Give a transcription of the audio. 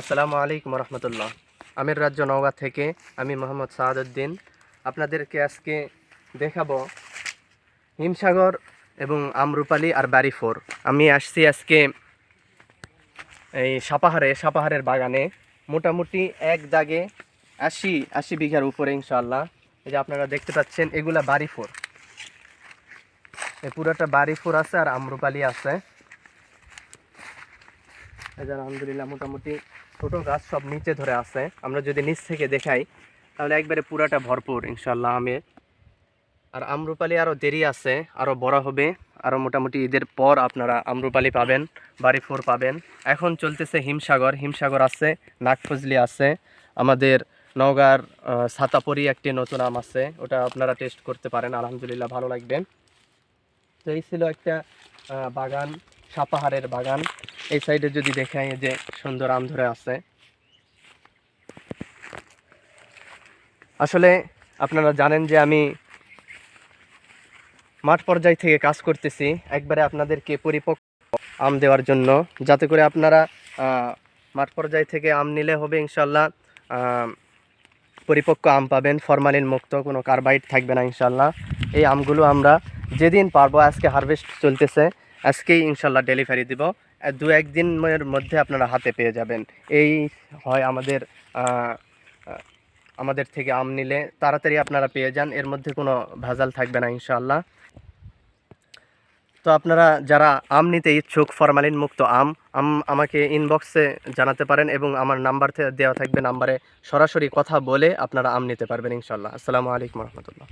আসসালামু আলাইকুম রহমতুল্লাহ। আমির রাজ্য নওগাঁ থেকে আমি মোহাম্মদ সাহাদুদ্দিন আপনাদেরকে আজকে দেখাবো হিমসাগর এবং আমরুপালি আর বাড়িফোর আমি আসছি আজকে এই সাপাহারে, সাপাহারের বাগানে। মোটামুটি এক দাগে আশি আশি বিঘার উপরে ইনশাল্লাহ এই যে আপনারা দেখতে পাচ্ছেন, এগুলা বাড়িফোর এই পুরোটা বাড়িফোর আছে আর আমরুপালি আছে। এই আলহামদুলিল্লাহ, মোটামুটি ছোট গাছ সব নিচে ধরে আছে। আমরা যদি নিচ থেকে দেখাই, তাহলে একবারে পুরাটা ভরপুর ইনশাল্লাহ আমে। আর আমরুপালি আরও দেরি আছে আরও বড় হবে আরও মোটামুটি ঈদের পর আপনারা আমরুপালি পাবেন, বাড়ি ফোর পাবেন। এখন চলতেছে হিমসাগর হিমসাগর আছে, নাগফজলি আছে, আমাদের নওগাঁর ছাতাপরি একটি নতুন আম আছে, ওটা আপনারা টেস্ট করতে পারেন, আলহামদুলিল্লাহ, ভালো লাগবে। তো এই ছিল একটা বাগান, সাপাহারের বাগান। এই সাইডে যদি দেখাই যে সুন্দর আম ধরে আছে। আসলে আপনারা জানেন যে আমি মাঠ পর্যায় থেকে কাজ করতেছি, একবারে আপনাদেরকে পরিপক্ক আম দেওয়ার জন্য। যাতে করে আপনারা মাঠ পর্যায় থেকে আম নিলে হবে ইনশাল্লাহ পরিপক্ক আম পাবেন, ফরমালিন মুক্ত, কোনো কার্বাইড থাকবে না ইনশাল্লাহ এই আমগুলো আমরা যেদিন পারব, আজকে হারভেস্ট চলতেছে। আজকেই ইনশাল্লাহ ডেলিভারি দিব। দু একদিনের মধ্যে আপনারা হাতে পেয়ে যাবেন। এই হয় আমাদের আমাদের থেকে আম নিলে। তাড়াতাড়ি আপনারা পেয়ে যান, এর মধ্যে কোনো ভেজাল থাকবে না ইনশাল্লাহ তো আপনারা যারা আম নিতে ইচ্ছুক ফরমালিন মুক্ত আম আম আমাকে ইনবক্সে জানাতে পারেন এবং আমার নাম্বার দেওয়া থাকবে নাম্বারে সরাসরি কথা বলে আপনারা আম নিতে পারবেন ইনশাল্লাহ আসসালামু আলাইকুম রহমতুল্লাহ।